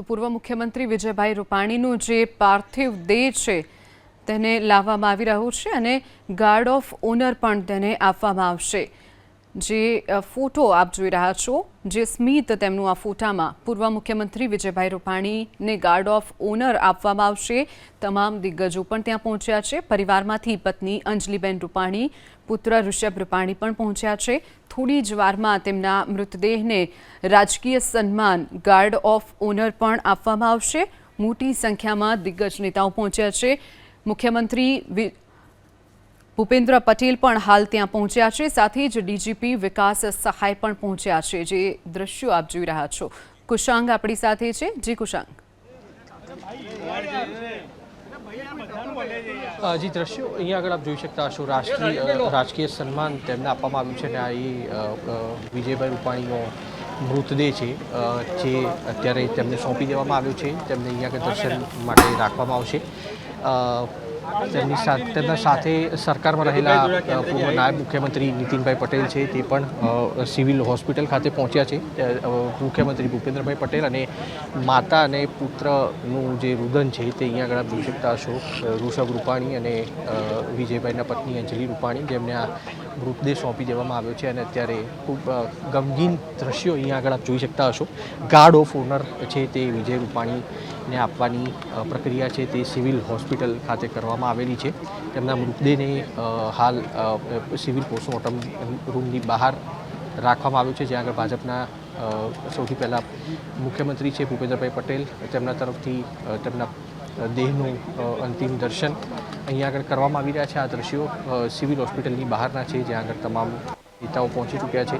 તો પૂર્વ મુખ્યમંત્રી વિજયભાઈ રૂપાણીનું જે પાર્થિવ દેહ છે તેને લાવવામાં આવી રહ્યું છે અને ગાર્ડ ઓફ ઓનર પણ તેને આપવામાં આવશે. જે ફોટો આપ જોઈ રહ્યા છો, જે સ્મિત તેમનું આ ફોટામાં. પૂર્વ મુખ્યમંત્રી વિજયભાઈ રૂપાણીને ગાર્ડ ઓફ ઓનર આપવામાં આવશે. તમામ દિગ્ગજો પણ ત્યાં પહોંચ્યા છે. પરિવારમાંથી પત્ની અંજલિબેન રૂપાણી, પુત્ર ઋષભ રૂપાણી પણ પહોંચ્યા છે. થોડી જ વારમાં તેમના મૃતદેહને રાજકીય સન્માન ગાર્ડ ઓફ ઓનર પણ આપવામાં આવશે. મોટી સંખ્યામાં દિગ્ગજ નેતાઓ પહોંચ્યા છે. મુખ્યમંત્રી ભૂપેન્દ્ર પટેલ પણ હાલ ત્યાં પહોંચ્યા છે. સાથે જ ડીજીપી વિકાસ સહાય પણ પહોંચ્યા છે. જે દ્રશ્યો આપ જોઈ રહ્યા છો. કુશાંગ આપણી સાથે છે. જી કુશાંગ. જી, દ્રશ્યો અહીંયા આગળ આપ જોઈ શકતા હશો. રાષ્ટ્રીય રાજકીય સન્માન તેમને આપવામાં આવ્યું છે અને આ એ વિજયભાઈ રૂપાણીનો મૃતદેહ છે જે અત્યારે તેમને સોંપી દેવામાં આવ્યો છે. તેમને અહીંયા આગળ દર્શન માટે રાખવામાં આવશે. તેમની સાથે તેમના સાથે સરકારમાં રહેલા પૂર્વ નાયબ મુખ્યમંત્રી નીતિનભાઈ પટેલ છે, તે પણ સિવિલ હોસ્પિટલ ખાતે પહોંચ્યા છે. મુખ્યમંત્રી ભૂપેન્દ્રભાઈ પટેલ અને માતા અને પુત્રનું જે રુદન છે, તે અહીંયા આગળ જોઈ શકતા હશો. ઋષભ રૂપાણી અને વિજયભાઈના પત્ની અંજલિ રૂપાણી, જેમને આ મૃતદેહ સોંપી દેવામાં આવ્યો છે. અને અત્યારે ખૂબ ગમગીન દ્રશ્યો અહીંયા આગળ આપ જોઈ શકતા હશો. ગાર્ડ ઓફ ઓનર છે તે વિજય રૂપાણીને આપવાની પ્રક્રિયા છે તે સિવિલ હોસ્પિટલ ખાતે કરવામાં આવેલી છે. તેમના મૃતદેહને હાલ સિવિલ પોસ્ટમોર્ટમ રૂમની બહાર રાખવામાં આવ્યું છે, જ્યાં આગળ ભાજપના સૌથી પહેલાં મુખ્યમંત્રી છે ભૂપેન્દ્રભાઈ પટેલ, તેમના તરફથી તેમના દેહનું અંતિમ દર્શન અહીંયા આગળ કરવામાં આવી રહ્યા છે. આ દ્રશ્યો સિવિલ હોસ્પિટલની બહારના છે, જ્યાં આગળ તમામ નેતાઓ પહોંચી ચૂક્યા છે.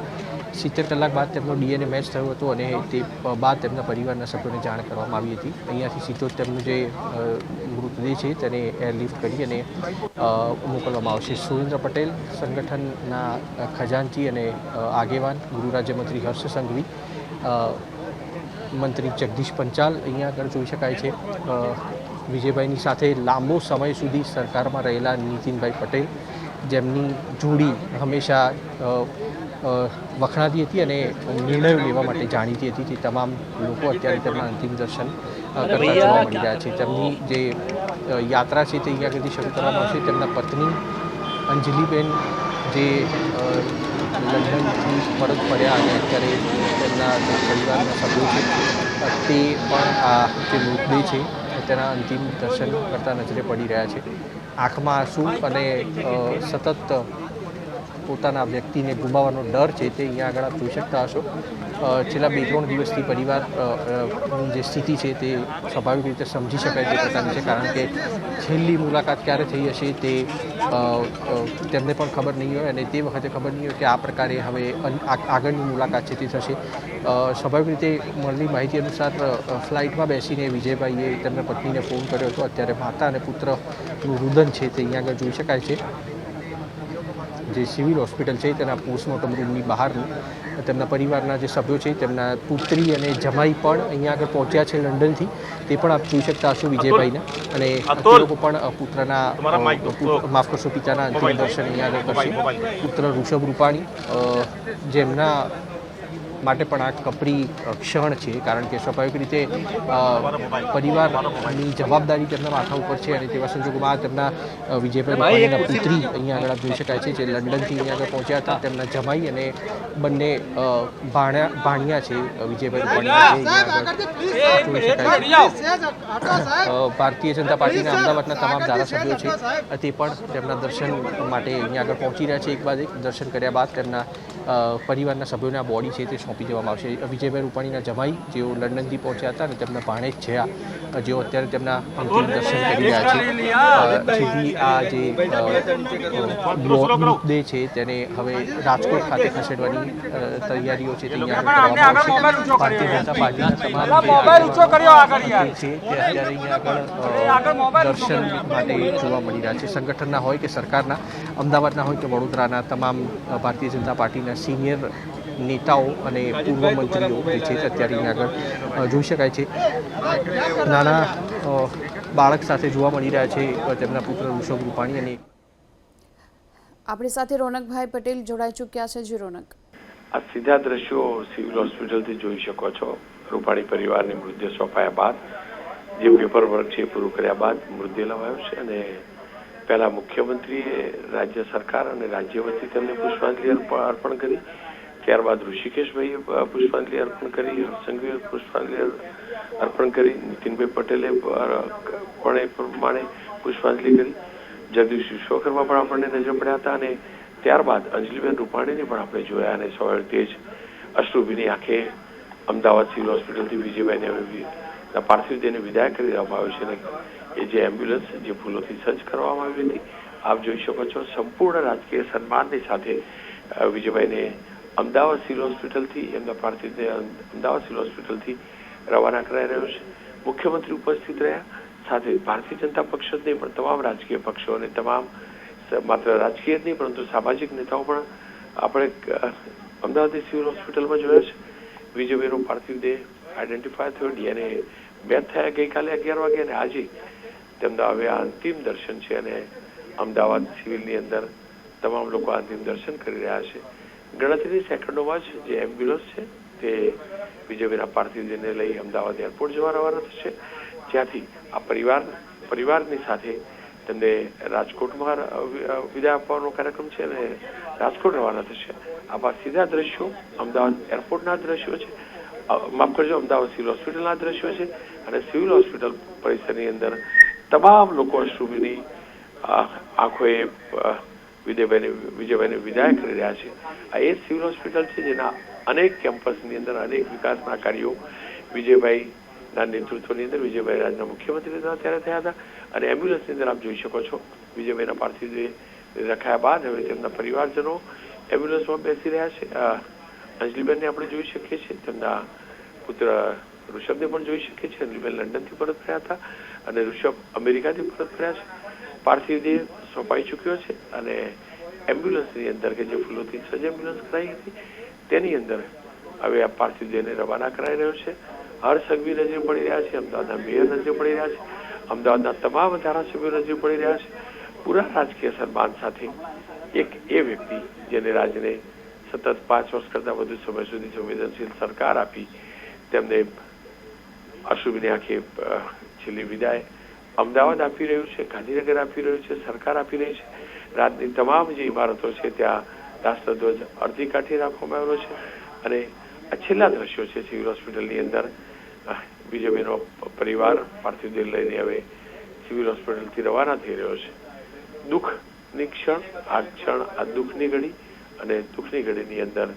સિત્તેર કલાક બાદ તેમનો ડીએનએ મેચ થયો હતો અને તે બાદ તેમના પરિવારના સભ્યોને જાણ કરવામાં આવી હતી. અહીંયાથી સીધો તેમનું જે મૃતદેહ છે તેને એરલિફ્ટ કરી અને મોકલવામાં આવશે. સુરેન્દ્ર પટેલ સંગઠનના ખજાનચી અને આગેવાન, ગૃહ રાજ્યમંત્રી હર્ષ સંઘવી મંત્રી જગદીશ પંચાલ અહીંયા આગળ જોઈ શકાય છે. વિજયભાઈની સાથે લાંબો સમય સુધી સરકારમાં રહેલા નીતિનભાઈ પટેલ જેમની જોડી હંમેશા વખણાતી હતી અને નિર્ણયો લેવા માટે જાણીતી હતી તે તમામ લોકો અત્યારે તેમના અંતિમ દર્શન કરતા જોવા મળી રહ્યા છે. તેમની જે યાત્રા છે તે અહીંયા આગળથી શરૂ કરવામાં આવશે. તેમના પત્ની અંજલિબેન જે લંડનથી પરત પડ્યા અને અત્યારે તેમના પરિવારના સભ્યો છે તે પણ આ જે મૃતદેહ છે તેના અંતિમ દર્શન કરતા નજરે પડી રહ્યા છે. આંખમાં આંસુ અને સતત પોતાના વ્યક્તિને ગુમાવવાનો ડર છે તે અહીંયા આગળ જોઈ શકતા હશો. છેલ્લા બે ત્રણ દિવસથી પરિવાર જે સ્થિતિ છે તે સ્વાભાવિક રીતે સમજી શકાય તે પ્રકારની છે, કારણ કે છેલ્લી મુલાકાત ક્યારે થઈ હશે તે તેમને પણ ખબર નહીં હોય અને તે વખતે ખબર નહીં હોય કે આ પ્રકારે હવે આગળની મુલાકાત છે તે થશે. સ્વાભાવિક રીતે મળતી માહિતી અનુસાર ફ્લાઇટમાં બેસીને વિજયભાઈએ તેમના પત્નીને ફોન કર્યો હતો. અત્યારે માતા અને પુત્રનું રુદન છે તે અહીંયા આગળ જોઈ શકાય છે. જે સિવિલ હોસ્પિટલ છે તેના પોસ્ટમોર્ટમ રૂમની બહારની તેમના પરિવારના જે સભ્યો છે તેમના પુત્રી અને જમાઈ પણ અહીંયા આગળ પહોંચ્યા છે લંડનથી. તે પણ આપ જોઈ શકતા હશો વિજયભાઈને. અને લોકો પણ પુત્રના માફ કરશો પિતાના અંતિમ દર્શન અહીંયા આગળ કરશે. પુત્ર ઋષભ રૂપાણી જેમના માટે પણ આ કપરી ક્ષણ છે. કારણ કે સ્વાભાવિક રીતે પરિવારની જવાબદારી તેમના માથા ઉપર છે અને તેવા સંજોગોમાં તેમના વિજયભાઈ પુત્રી અહીંયા આગળ જોઈ શકાય છે જે લંડનથી અહીંયા આગળ પહોંચ્યા હતા તેમના જમાઈ અને બંને ભાણ્યા ભાણિયા છે વિજયભાઈ ભારતીય જનતા પાર્ટીના અમદાવાદના તમામ ધારાસભ્યો છે તે પણ તેમના દર્શન માટે અહીંયા આગળ પહોંચી રહ્યા છે. એક બાદ એક દર્શન કર્યા બાદ તેમના પરિવારના સભ્યોના આ બોડી છે તે સોંપી દેવામાં આવશે. વિજયભાઈ રૂપાણીના જમાઈ જેઓ લંડનથી પહોંચ્યા હતા અને તેમના ભાણેજ છે જેઓ અત્યારે તેમના અંતિમ દર્શન કરી રહ્યા છે. જેથી આ જે મુદ્દે છે તેને હવે રાજકોટ ખાતે ખસેડવાની તૈયારીઓ છે તે ભારતીય જનતા પાર્ટીના તમામ છે તે અત્યારે આગળ દર્શન માટે જોવા મળી રહ્યા છે. સંગઠનના હોય કે સરકારના અમદાવાદના હોય કે વડોદરાના તમામ ભારતીય જનતા પાર્ટીના સિનિયર નેતાઓ અને પૂર્વ મંત્રીઓ જે છે અત્યારે અહીંયા આગળ જોઈ શકાય છે. નાના બાળક સાથે જોવા મળી રહ્યા છે તેમના પુત્ર ઋષભ રૂપાણી અને આપણી સાથે રોનકભાઈ પટેલ જોડાઈ ચૂક્યા છે. જી રોનક. આ સીધા દ્રશ્યો સિવિલ હોસ્પિટલથી જોઈ શકો છો. રૂપાણી પરિવારને મૃતદેહ સોંપાયા બાદ જે પેપર વર્ક છે એ પૂરું કર્યા બાદ મૃતદેહ લવાયો છે અને પહેલા મુખ્યમંત્રીએ રાજ્ય સરકાર અને રાજ્ય વતી તેમને પુષ્પાંજલિ અર્પ- અર્પણ કરી. ત્યારબાદ ઋષિકેશભાઈએ પુષ્પાંજલિ અર્પણ કરી હરસંઘવીએ પુષ્પાંજલિ અર્પણ કરી, નીતિનભાઈ પટેલે પણ એ પ્રમાણે પુષ્પાંજલિ કરી. જગદીશ વિશ્વકર્મા પણ આપણને નજર પડ્યા હતા અને ત્યારબાદ અંજલિબેન રૂપાણીને પણ આપણે જોયા અને સવારથી જ અશ્રુભીની આંખે અમદાવાદ સિવિલ હોસ્પિટલથી વિજયભાઈને પાર્થિવ દેહને વિદાય કરી દેવામાં આવ્યો છે અને એ જે એમ્બ્યુલન્સ, જે ફૂલોથી સજ્જ કરવામાં આવી હતી, આપ જોઈ શકો છો, સંપૂર્ણ રાજકીય સન્માનની સાથે વિજયભાઈને અમદાવાદ સિવિલ હોસ્પિટલથી એમના પાર્થિવ દેહ અમદાવાદ સિવિલ હોસ્પિટલથી રવાના કરાઈ રહ્યો છે. મુખ્યમંત્રી ઉપસ્થિત રહ્યા. સાથે ભારતીય જનતા પક્ષ જ નહીં પણ તમામ રાજકીય પક્ષો અને તમામ માત્ર રાજકીય જ નહીં, પરંતુ સામાજિક નેતાઓ પણ આપણે અમદાવાદ સિવિલ હોસ્પિટલમાં જોયા છે. વિજયભાઈનો પાર્થિવ દેહ આઈડેન્ટિફાય થયો. ડીએનએ મેચ થયા ગઈકાલે અગિયાર વાગે અને આજે તેમના હવે આ અંતિમ દર્શન છે અને અમદાવાદ સિવિલની અંદર તમામ લોકો અંતિમ દર્શન કરી રહ્યા છે. ગણતરીની સેકન્ડોમાં જ જે એમ્બ્યુલન્સ છે તે વિજયભાઈના પાર્થિવ દેહને લઈ અમદાવાદ એરપોર્ટ જવા રવાના થશે. જ્યાંથી આ પરિવાર, પરિવારની સાથે તેમને રાજકોટમાં વિદાય આપવાનો કાર્યક્રમ છે અને રાજકોટ રવાના થશે. આવા સીધા દ્રશ્યો અમદાવાદ એરપોર્ટના દ્રશ્યો છે. માફ કરજો, અમદાવાદ સિવિલ હોસ્પિટલના દ્રશ્યો છે અને સિવિલ હોસ્પિટલ પરિસરની અંદર તમામ લોકો અશ્રુભીની આંખોએ વિજયભાઈને વિજયભાઈને વિદાય કરી રહ્યા છે. આ એ સિવિલ હોસ્પિટલ છે જેના અનેક કેમ્પસની અંદર અનેક વિકાસના કાર્યો વિજયભાઈના નેતૃત્વની અંદર વિજયભાઈ રાજના મુખ્યમંત્રી હતા ત્યારે થયા હતા. અને એમ્બ્યુલન્સની અંદર આપ જોઈ શકો છો, વિજયભાઈના પાર્થિવ રખાયા બાદ હવે તેમના પરિવારજનો એમ્બ્યુલન્સમાં બેસી રહ્યા છે. અંજલીબેનને આપણે જોઈ શકીએ છીએ. તેમના પુત્ર ઋષભને પણ જોઈ શકીએ છીએ. અંજલિબેન લંડનથી પરત ફર્યા હતા અને ઋષભ અમેરિકાથી પરત ફર્યા છે. પાર્થિવ દેહ સોંપાઈ ચૂક્યો છે અને એમ્બ્યુલન્સની અંદર કે જે ફૂલોથી સજ્જ એમ્બ્યુલન્સ કરાઈ હતી, તેની અંદર હવે આ પાર્થિવ દેહને રવાના કરાઈ રહ્યો છે. હર સગવી નજરે પડી રહ્યા છે, અમદાવાદના મેયર નજરે પડી રહ્યા છે, અમદાવાદના તમામ ધારાસભ્યો નજરે પડી રહ્યા છે. પૂરા રાજકીય સન્માન સાથે એક એ વ્યક્તિ જેને રાજ્યને સતત પાંચ વર્ષ કરતા વધુ સમય સુધી સંવેદનશીલ સરકાર આપી, તેમને અશુભની આંખે છેલ્લી વિદાય અમદાવાદ આપી રહ્યું છે, ગાંધીનગર આપી રહ્યું છે, સરકાર આપી રહી છે. રાજની તમામ જે ઇમારતો છે, ત્યાં રાષ્ટ્રધ્વજ અડધી કાઠી રાખવામાં આવેલો છે. અને આ છેલ્લા દ્રશ્યો છે, સિવિલ હોસ્પિટલની અંદર. બીજેપીનો પરિવાર પાર્થિવ દેહ લઈને હવે સિવિલ હોસ્પિટલથી રવાના થઈ રહ્યો છે. દુઃખની ક્ષણ, આ ક્ષણ, આ દુઃખની ઘડી અને દુઃખની ઘડીની અંદર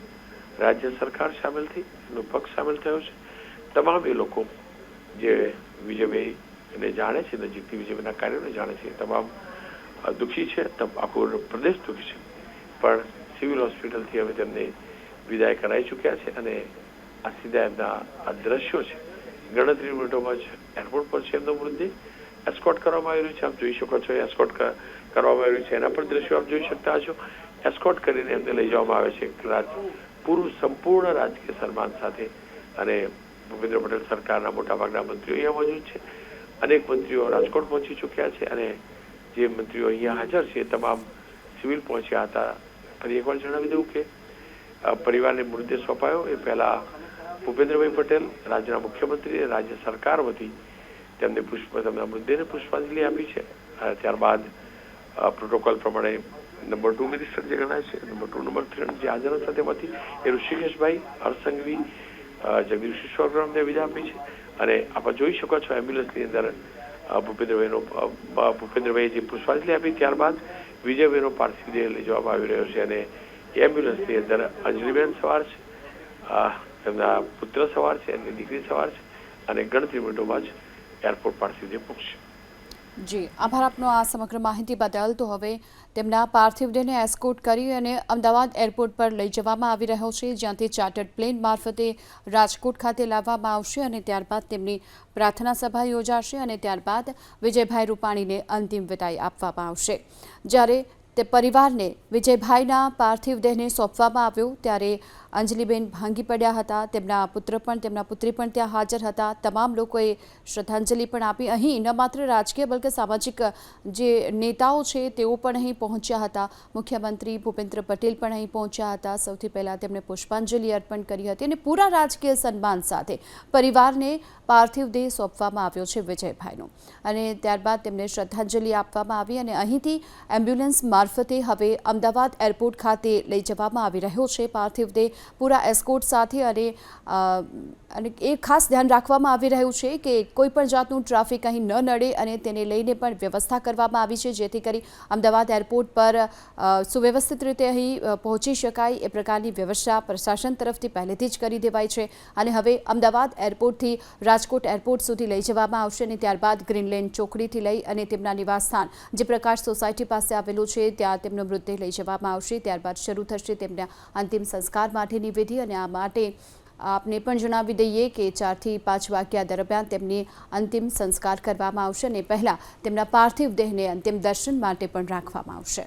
રાજ્ય સરકાર સામેલ થઈ, એનો પક્ષ સામેલ થયો છે. તમામ એ લોકો જે વિજયભાઈ એને જાણે છે નજીકથી વિજયના કાર્યોને જાણે છે. તમામ દુઃખી છે આખો પ્રદેશ દુઃખી છે. પણ સિવિલ હોસ્પિટલથી હવે તેમને વિદાય કરાઈ ચૂક્યા છે અને આ સીધા એમના આ દ્રશ્યો છે. ગણતરી મિનિટોમાં જ એરપોર્ટ પર છે એમનો મૃતદેહ. એસ્કોટ કરવામાં આવી રહ્યું છે, આપ જોઈ શકો છો એસ્કોટ કરવામાં આવ્યું છે. એના પણ દ્રશ્યો આપ જોઈ શકતા હશો. એસ્કોટ કરીને એમને લઈ જવામાં આવે છે રાજ, પૂરું સંપૂર્ણ રાજકીય સન્માન સાથે. અને ભૂપેન્દ્ર પટેલ સરકારના મોટાભાગના મંત્રીઓ અહીંયા મોજૂદ છે. અનેક મંત્રીઓ રાજકોટ પહોંચી ચૂક્યા છે અને જે મંત્રીઓ અહીંયા હાજર છે તમામ સિવિલ પહોંચ્યા હતા. ફરી એકવાર જણાવી દઉં કે પરિવારને મૃતદેહ સોંપાયો. એ પહેલા ભૂપેન્દ્રભાઈ પટેલ રાજ્યના મુખ્યમંત્રી અને રાજ્ય સરકાર વતી તેમને પુષ્પ તેમના મૃતદેહને પુષ્પાંજલિ આપી છે. ત્યારબાદ પ્રોટોકોલ પ્રમાણે નંબર ટુ મિનિસ્ટર જે ગણાય છે નંબર ટુ નંબર થ્રી જે હાજર હતા તેમાંથી એ ઋષિકેશભાઈ હર્ષંઘવી અ, જગદીશ વિશ્વકર્મને વિદા આપી છે. અને આપણે જોઈ શકો છો એમ્બ્યુલન્સની અંદર ભૂપેન્દ્રભાઈનો ભૂપેન્દ્રભાઈએ જે પુષ્પાંજલિ આપી ત્યારબાદ વિજયભાઈનો પાર્થિવ દેહ લઈ જવામાં આવી રહ્યો છે અને એમ્બ્યુલન્સની અંદર અંજલિબેન સવાર છે તેમના પુત્ર સવાર છે, એમની દીકરી સવાર છે અને ગણતરી મિનિટોમાં જ એરપોર્ટ પાર્થિવ દેહ પહોંચશે. જી, આભાર આપનો આ સમગ્ર માહિતી બદલ. તો હવે તેમના પાર્થિવ દેહને એસ્કોટ કરી અને અમદાવાદ એરપોર્ટ પર લઈ જવામાં આવી રહ્યો છે, જ્યાંથી ચાર્ટર્ડ પ્લેન મારફતે રાજકોટ ખાતે લાવવામાં આવશે અને ત્યારબાદ તેમની પ્રાર્થના સભા યોજાશે અને ત્યારબાદ વિજયભાઈ રૂપાણીને અંતિમ વિદાય આપવામાં આવશે. જ્યારે તે પરિવારને વિજયભાઈના પાર્થિવ દેહને સોંપવામાં આવ્યો, ત્યારે અંજલિબેન ભાંગી પડ્યા હતા. તેમના પુત્ર પણ, તેમના પુત્રી પણ ત્યાં હાજર હતા. તમામ લોકોએ શ્રદ્ધાંજલિ પણ આપી. અહીં ન માત્ર રાજકીય બલકે સામાજિક જે નેતાઓ છે તેઓ પણ અહીં પહોંચ્યા હતા. મુખ્યમંત્રી ભૂપેન્દ્ર પટેલ પણ અહીં પહોંચ્યા હતા. સૌથી પહેલાં તેમણે પુષ્પાંજલિ અર્પણ કરી હતી અને પૂરા રાજકીય સન્માન સાથે પરિવારને પાર્થિવ દેહ સોંપવામાં આવ્યો છે વિજયભાઈનો. અને ત્યારબાદ તેમને શ્રદ્ધાંજલિ આપવામાં આવી અને અહીંથી એમ્બ્યુલન્સ મારફતે હવે અમદાવાદ એરપોર્ટ ખાતે લઈ જવામાં આવી રહ્યો છે પાર્થિવ દેહ. પૂરા એસ્કોટ સાથે અને અને એ ખાસ ધ્યાન રાખવામાં આવી રહ્યું છે કે કોઈ પણ જાતનું ટ્રાફિક અહીં ન નડે અને તેને લઈને પણ વ્યવસ્થા કરવામાં આવી છે, જેથી કરી અમદાવાદ એરપોર્ટ પર સુવ્યવસ્થિત રીતે અહીં પહોંચી શકાય એ પ્રકારની વ્યવસ્થા પ્રશાસન તરફથી પહેલેથી જ કરી દેવાય છે અને હવે અમદાવાદ એરપોર્ટથી રાજકોટ એરપોર્ટ સુધી લઈ જવામાં આવશે અને ત્યારબાદ ગ્રીનલેન્ડ ચોકડીથી લઈ અને તેમના નિવાસસ્થાન જે પ્રકાશ સોસાયટી પાસે આવેલું છે, ત્યાં તેમનો મૃતદેહ લઈ જવામાં આવશે, ત્યારબાદ શરૂ થશે તેમના અંતિમ સંસ્કાર માટેની વિધિ અને આ માટે આપને પણ જણાવી દઈએ કે ચારથી પાંચ વાગ્યા દરમિયાન તેમની અંતિમ સંસ્કાર કરવામાં આવશે અને પહેલાં તેમના પાર્થિવ દેહને અંતિમ દર્શન માટે પણ રાખવામાં આવશે.